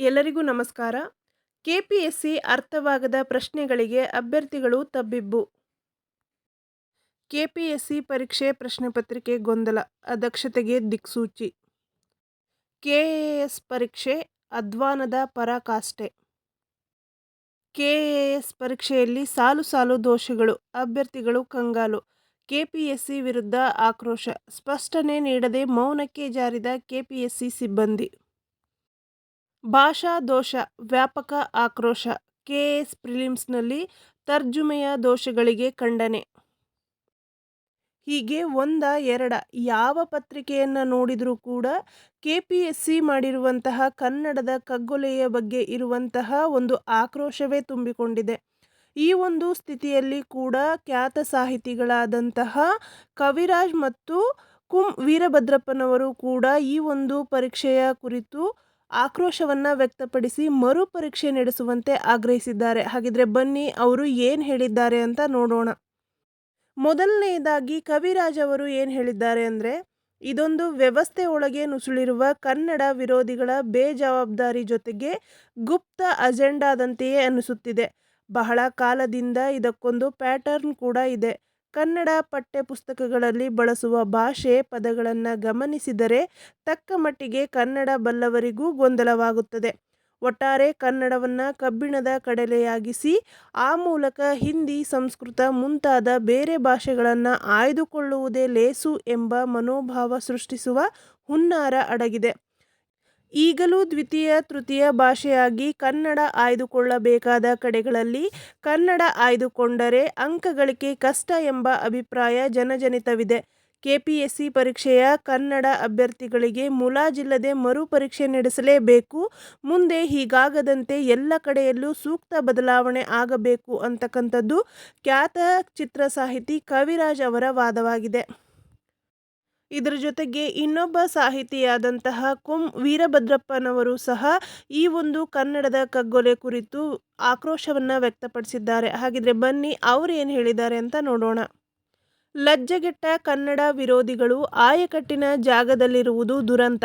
ಎಲ್ಲರಿಗೂ ನಮಸ್ಕಾರ. ಕೆಪಿಎಸ್ಸಿ ಅರ್ಥವಾಗದ ಪ್ರಶ್ನೆಗಳಿಗೆ ಅಭ್ಯರ್ಥಿಗಳು ತಬ್ಬಿಬ್ಬು. ಕೆಪಿಎಸ್ಸಿ ಪರೀಕ್ಷೆ ಪ್ರಶ್ನೆ ಪತ್ರಿಕೆ ಗೊಂದಲ, ಅದಕ್ಷತೆಗೆ ದಿಕ್ಸೂಚಿ. ಕೆಎಎಸ್ ಪರೀಕ್ಷೆ ಅಧ್ವಾನದ ಪರಾಕಾಷ್ಠೆ. ಕೆಎಎಸ್ ಪರೀಕ್ಷೆಯಲ್ಲಿ ಸಾಲು ಸಾಲು ದೋಷಗಳು, ಅಭ್ಯರ್ಥಿಗಳು ಕಂಗಾಲು. ಕೆಪಿಎಸ್ಸಿ ವಿರುದ್ಧ ಆಕ್ರೋಶ, ಸ್ಪಷ್ಟನೆ ನೀಡದೆ ಮೌನಕ್ಕೆ ಜಾರಿದ ಕೆಪಿಎಸ್ಸಿ ಸಿಬ್ಬಂದಿ. ಭಾಷಾ ದೋಷ, ವ್ಯಾಪಕ ಆಕ್ರೋಶ ಕೆಎಎಸ್ ಪ್ರಿಲಿಮ್ಸ್ನಲ್ಲಿ ತರ್ಜುಮೆಯ ದೋಷಗಳಿಗೆ ಖಂಡನೆ. ಹೀಗೆ ಒಂದ, ಎರಡ ಯಾವ ಪತ್ರಿಕೆಯನ್ನು ನೋಡಿದರೂ ಕೂಡ ಕೆ ಪಿ ಎಸ್ ಸಿ ಮಾಡಿರುವಂತಹ ಕನ್ನಡದ ಕಗ್ಗೊಲೆಯ ಬಗ್ಗೆ ಇರುವಂತಹ ಒಂದು ಆಕ್ರೋಶವೇ ತುಂಬಿಕೊಂಡಿದೆ. ಈ ಒಂದು ಸ್ಥಿತಿಯಲ್ಲಿ ಕೂಡ ಖ್ಯಾತ ಸಾಹಿತಿಗಳಾದಂತಹ ಕವಿರಾಜ್ ಮತ್ತು ಕುಂ ವೀರಭದ್ರಪ್ಪನವರು ಕೂಡ ಈ ಒಂದು ಪರೀಕ್ಷೆಯ ಕುರಿತು ಆಕ್ರೋಶವನ್ನು ವ್ಯಕ್ತಪಡಿಸಿ ಮರುಪರೀಕ್ಷೆ ನಡೆಸುವಂತೆ ಆಗ್ರಹಿಸಿದ್ದಾರೆ. ಹಾಗಿದ್ರೆ ಬನ್ನಿ, ಅವರು ಏನು ಹೇಳಿದ್ದಾರೆ ಅಂತ ನೋಡೋಣ. ಮೊದಲನೆಯದಾಗಿ ಕವಿರಾಜ್ ಅವರು ಏನು ಹೇಳಿದ್ದಾರೆ ಅಂದರೆ, ಇದೊಂದು ವ್ಯವಸ್ಥೆ ಒಳಗೆ ನುಸುಳಿರುವ ಕನ್ನಡ ವಿರೋಧಿಗಳ ಬೇಜವಾಬ್ದಾರಿ ಜೊತೆಗೆ ಗುಪ್ತ ಅಜೆಂಡಾದಂತೆಯೇ ಅನಿಸುತ್ತಿದೆ ಬಹಳ ಕಾಲದಿಂದ ಇದಕ್ಕೊಂದು ಪ್ಯಾಟರ್ನ್ ಕೂಡ ಇದೆ. ಕನ್ನಡ ಪಠ್ಯಪುಸ್ತಕಗಳಲ್ಲಿ ಬಳಸುವ ಭಾಷೆ ಪದಗಳನ್ನು ಗಮನಿಸಿದರೆ ತಕ್ಕ ಮಟ್ಟಿಗೆ ಕನ್ನಡ ಬಲ್ಲವರಿಗೂ ಗೊಂದಲವಾಗುತ್ತದೆ. ಒಟ್ಟಾರೆ ಕನ್ನಡವನ್ನು ಕಬ್ಬಿಣದ ಕಡಲೆಯಾಗಿಸಿ, ಆ ಮೂಲಕ ಹಿಂದಿ, ಸಂಸ್ಕೃತ ಮುಂತಾದ ಬೇರೆ ಭಾಷೆಗಳನ್ನು ಆಯ್ದುಕೊಳ್ಳುವುದೇ ಲೇಸು ಎಂಬ ಮನೋಭಾವ ಸೃಷ್ಟಿಸುವ ಹುನ್ನಾರ ಅಡಗಿದೆ. ಈಗಲೂ ದ್ವಿತೀಯ, ತೃತೀಯ ಭಾಷೆಯಾಗಿ ಕನ್ನಡ ಆಯ್ದುಕೊಳ್ಳಬೇಕಾದ ಕಡೆಗಳಲ್ಲಿ ಕನ್ನಡ ಆಯ್ದುಕೊಂಡರೆ ಅಂಕಗಳಿಕೆ ಕಷ್ಟ ಎಂಬ ಅಭಿಪ್ರಾಯ ಜನಜನಿತವಿದೆ. ಕೆಪಿಎಸ್ಸಿ ಪರೀಕ್ಷೆಯ ಕನ್ನಡ ಅಭ್ಯರ್ಥಿಗಳಿಗೆ ಮುಲಾಜಿಲ್ಲದೆ ಮರುಪರೀಕ್ಷೆ ನಡೆಸಲೇಬೇಕು. ಮುಂದೆ ಹೀಗಾಗದಂತೆ ಎಲ್ಲ ಕಡೆಯಲ್ಲೂ ಸೂಕ್ತ ಬದಲಾವಣೆ ಆಗಬೇಕು ಅಂತಕ್ಕಂಥದ್ದು ಖ್ಯಾತ ಚಿತ್ರ ಸಾಹಿತಿ ಕವಿರಾಜ್ ಅವರ ವಾದವಾಗಿದೆ. ಇದರ ಜೊತೆಗೆ ಇನ್ನೊಬ್ಬ ಸಾಹಿತಿಯಾದಂತಹ ಕುಂ ವೀರಭದ್ರಪ್ಪನವರು ಸಹ ಈ ಒಂದು ಕನ್ನಡದ ಕಗ್ಗೊಲೆ ಕುರಿತು ಆಕ್ರೋಶವನ್ನು ವ್ಯಕ್ತಪಡಿಸಿದ್ದಾರೆ. ಹಾಗಿದ್ರೆ ಬನ್ನಿ ಅವರು ಏನು ಹೇಳಿದ್ದಾರೆ ಅಂತ ನೋಡೋಣ. ಲಜ್ಜೆಗೆಟ್ಟ ಕನ್ನಡ ವಿರೋಧಿಗಳು ಆಯಕಟ್ಟಿನ ಜಾಗದಲ್ಲಿರುವುದು ದುರಂತ.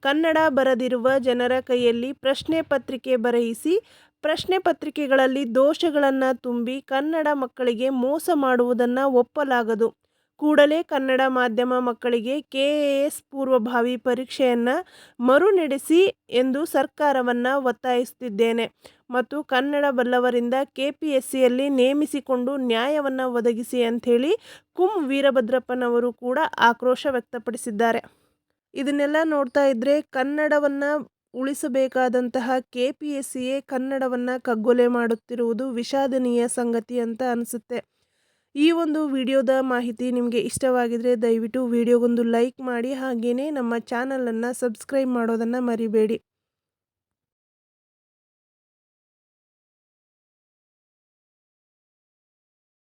ಕನ್ನಡ ಬರದಿರುವ ಜನರ ಕೈಯಲ್ಲಿ ಪ್ರಶ್ನೆ ಪತ್ರಿಕೆ ಬರೆಯಿಸಿ, ಪ್ರಶ್ನೆ ಪತ್ರಿಕೆಗಳಲ್ಲಿ ದೋಷಗಳನ್ನು ತುಂಬಿ ಕನ್ನಡ ಮಕ್ಕಳಿಗೆ ಮೋಸ ಮಾಡುವುದನ್ನು ಒಪ್ಪಲಾಗದು. ಕೂಡಲೇ ಕನ್ನಡ ಮಾಧ್ಯಮ ಮಕ್ಕಳಿಗೆ ಕೆ ಎಸ್ ಪೂರ್ವಭಾವಿ ಪರೀಕ್ಷೆಯನ್ನು ಮರು ನಡೆಸಿ ಎಂದು ಸರ್ಕಾರವನ್ನು ಒತ್ತಾಯಿಸುತ್ತಿದ್ದೇನೆ. ಮತ್ತು ಕನ್ನಡ ಬಲ್ಲವರಿಂದ ಕೆ ಪಿ ಎಸ್ ಸಿಯಲ್ಲಿ ನೇಮಿಸಿಕೊಂಡು ನ್ಯಾಯವನ್ನು ಒದಗಿಸಿ ಅಂಥೇಳಿ ಕುಂ ವೀರಭದ್ರಪ್ಪನವರು ಕೂಡ ಆಕ್ರೋಶ ವ್ಯಕ್ತಪಡಿಸಿದ್ದಾರೆ. ಇದನ್ನೆಲ್ಲ ನೋಡ್ತಾ ಇದ್ದರೆ ಕನ್ನಡವನ್ನು ಉಳಿಸಬೇಕಾದಂತಹ ಕೆ ಪಿ ಎಸ್ ಸಿಯೇ ಕನ್ನಡವನ್ನು ಕಗ್ಗೊಲೆ ಮಾಡುತ್ತಿರುವುದು ವಿಷಾದನೀಯ ಸಂಗತಿ ಅಂತ ಅನಿಸುತ್ತೆ. ಈ ಒಂದು ವಿಡಿಯೋದ ಮಾಹಿತಿ ನಿಮಗೆ ಇಷ್ಟವಾಗಿದರೆ ದಯವಿಟ್ಟು ವಿಡಿಯೋಗೊಂದು ಲೈಕ್ ಮಾಡಿ ಹಾಗೆಯೇ ನಮ್ಮ ಚಾನಲನ್ನು ಸಬ್ಸ್ಕ್ರೈಬ್ ಮಾಡೋದನ್ನು ಮರಿಬೇಡಿ.